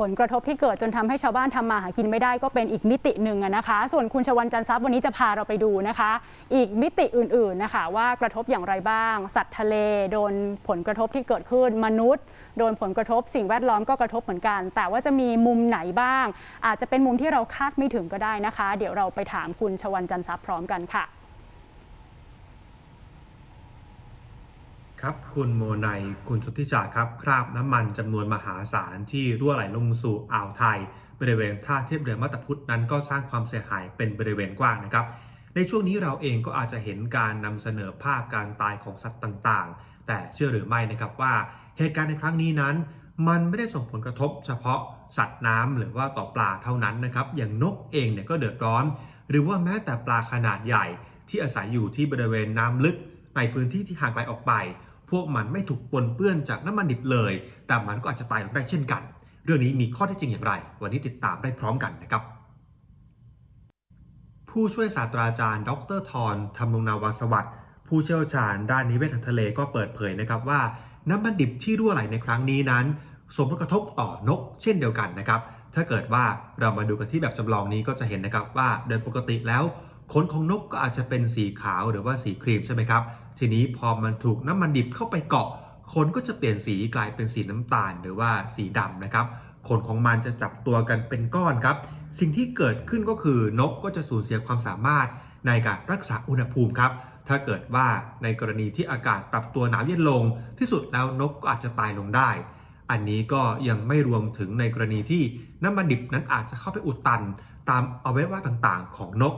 ผลกระทบที่เกิดจนทำให้ชาวบ้านทำมาหากินไม่ได้ก็เป็นอีกมิติหนึ่งนะคะ ส่วนคุณชวันจันทร์ทรัพย์วันนี้จะพาเราไปดูนะคะ อีกมิติอื่นๆนะคะ ว่ากระทบอย่างไรบ้าง สัตว์ทะเล โดนผลกระทบที่เกิดขึ้นมนุษย์ โดนผลกระทบสิ่งแวดล้อมก็กระทบเหมือนกัน แต่ว่าจะมีมุมไหนบ้าง อาจจะเป็นมุมที่เราคาดไม่ถึงก็ได้นะคะ เดี๋ยวเราไปถามคุณชวันจันทร์ทรัพย์พร้อมกันค่ะ ครับคุณโมไนคุณสุทธิชาครับคราบน้ำมันจำนวนมหาศาลที่รั่วไหลลงสู่อ่าวไทย บริเวณท่าเทียบเรือมาตาพุธนั้นก็สร้างความเสียหายเป็นบริเวณกว้างนะครับ ในช่วงนี้เราเองก็อาจจะเห็นการนำเสนอภาพการตายของสัตว์ต่างๆ แต่เชื่อหรือไม่นะครับว่าเหตุการณ์ในครั้งนี้นั้น มันไม่ได้ส่งผลกระทบเฉพาะสัตว์น้ำหรือว่าต่อปลาเท่านั้นนะครับ อย่างนกเองเนี่ยก็เดือดร้อน หรือว่าแม้แต่ปลาขนาดใหญ่ที่อาศัยอยู่ที่บริเวณน้ำลึกในพื้นที่ที่ห่างไกลออกไป พวกมันไม่ถูกปนเปื้อนจากน้ำมันดิบเลย แต่มันก็อาจจะตายลงได้เช่นกัน เรื่องนี้มีข้อเท็จจริงอย่างไร วันนี้ติดตามได้พร้อมกันนะครับ ผู้ช่วยศาสตราจารย์ ดรทรธรรมงนาวาสวัสดิ์ผู้เชี่ยวชาญด้านนิเวศทางทะเลก็เปิดเผยนะครับว่าน้ำมันดิบที่รั่วไหลในครั้งนี้นั้นส่งผลกระทบต่อนกเช่นเดียวกันนะครับ ถ้าเกิดว่าเรามาดูกันที่แบบจำลองนี้ก็จะเห็นนะครับว่าโดยปกติแล้ว ขนของนกก็อาจจะเป็นสีขาวหรือว่าสีครีมใช่ไหมครับ ทีนี้พอมันถูกน้ำมันดิบเข้าไปเกาะขนก็จะเปลี่ยนสีกลายเป็นสีน้ำตาลหรือว่าสีดำนะครับขนของมันจะจับตัวกันเป็นก้อนครับ สิ่งที่เกิดขึ้นก็คือนกก็จะสูญเสียความสามารถในการรักษาอุณหภูมิครับ ถ้าเกิดว่าในกรณีที่อากาศปรับตัวหนาวเย็นลง ที่สุดแล้วนกก็อาจจะตายลงได้ อันนี้ก็ยังไม่รวมถึงในกรณีที่น้ำมันดิบนั้นอาจจะเข้าไปอุดตัน ตามอวัยวะต่างๆ ของนก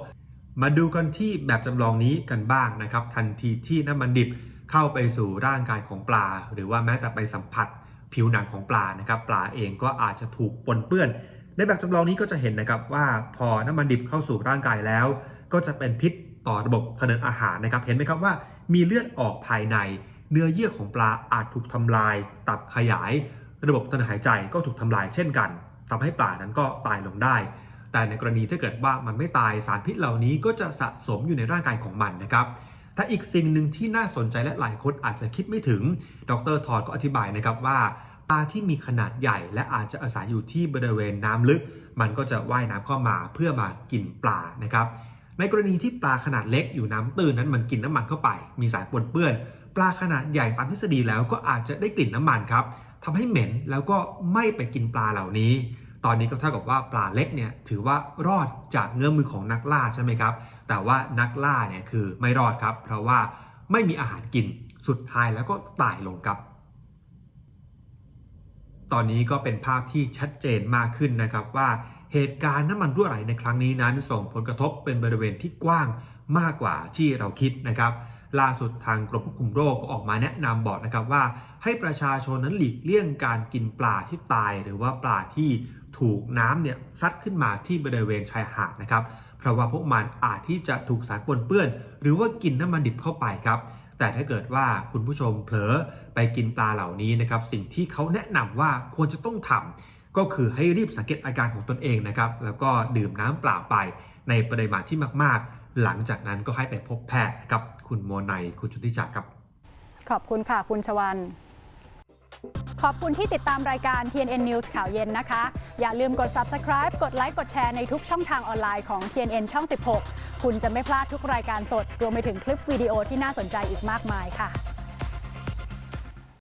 มาดูกันที่แบบจำลองนี้กันบ้างนะครับ ทันทีที่น้ำมันดิบเข้าไปสู่ร่างกายของปลา หรือว่าแม้แต่ไปสัมผัสผิวหนังของปลานะครับ ปลาเองก็อาจจะถูกปนเปื้อน ในแบบจำลองนี้ก็จะเห็นนะครับว่าพอน้ำมันดิบเข้าสู่ร่างกายแล้ว ก็จะเป็นพิษต่อระบบทางเดินอาหารนะครับ เห็นไหมครับว่ามีเลือดออกภายใน เนื้อเยื่อของปลาอาจถูกทำลาย ตับขยาย ระบบทางเดินหายใจก็ถูกทำลายเช่นกันทำให้ปลานั้นก็ตายลงได้ แต่ในกรณีถ้าเกิดว่ามันไม่ตายสารพิษเหล่านี้ก็จะสะสมอยู่ในร่างกายของมันนะครับแต่อีกสิ่งหนึ่งที่น่าสนใจและหลายคนอาจจะคิดไม่ถึง ดรทอดก็อธิบายนะครับว่าปลาที่มีขนาดใหญ่และอาจจะอาศัยอยู่ที่บริเวณน้ำลึก มันก็จะว่ายน้ำเข้ามาเพื่อมากินปลานะครับ ในกรณีที่ปลาขนาดเล็กอยู่น้ำตื้นนั้นมันกินน้ำมันเข้าไป มีสารปนเปื้อน ปลาขนาดใหญ่ตามทฤษฎีแล้วก็อาจจะได้กลิ่นน้ำมันครับทำให้เหม็นแล้วก็ไม่ไปกินปลาเหล่านี้ ตอนนี้ก็เท่ากับว่าปลาเล็กเนี่ยถือว่ารอดจากเงื้อมือของนักล่าใช่ไหมครับ แต่ว่านักล่าเนี่ยคือไม่รอดครับ เพราะว่าไม่มีอาหารกินสุดท้ายแล้วก็ตายลงครับ ตอนนี้ก็เป็นภาพที่ชัดเจนมากขึ้นนะครับว่าเหตุการณ์น้ำมันรั่วไหลในครั้งนี้นั้น ส่งผลกระทบเป็นบริเวณที่กว้างมากกว่าที่เราคิดนะครับล่าสุดทางกรมควบคุมโรคก็ออกมาแนะนำบอกนะครับว่า ให้ประชาชนนั้นหลีกเลี่ยงการกินปลาที่ตาย หรือว่าปลาที่ ถูกน้ำเนี่ยซัดขึ้นมาที่บริเวณชายหาดนะครับเพราะว่าพวกมันอาจที่จะถูกสารปนเปื้อน หรือว่ากินน้ำมันดิบเข้าไปครับ แต่ถ้าเกิดว่าคุณผู้ชมเผลอไปกินปลาเหล่านี้นะครับ สิ่งที่เขาแนะนำว่าควรจะต้องทำก็คือให้รีบสังเกตอาการของตนเองนะครับ แล้วก็ดื่มน้ำเปล่าไปในปริมาณที่มาก ๆ หลังจากนั้นก็ให้ไปพบแพทย์กับคุณโมไนคุณชุติจักรครับ ขอบคุณค่ะคุณชวัน ขอบคุณที่ติดตามรายการ TNN News ข่าวเย็นนะคะ อย่าลืมกด subscribe กดไลค์กดแชร์ในทุกช่องทางออนไลน์ของ TNN ช่อง 16 คุณจะไม่พลาดทุกรายการสด รวมไปถึงคลิปวิดีโอที่น่าสนใจอีกมากมายค่ะ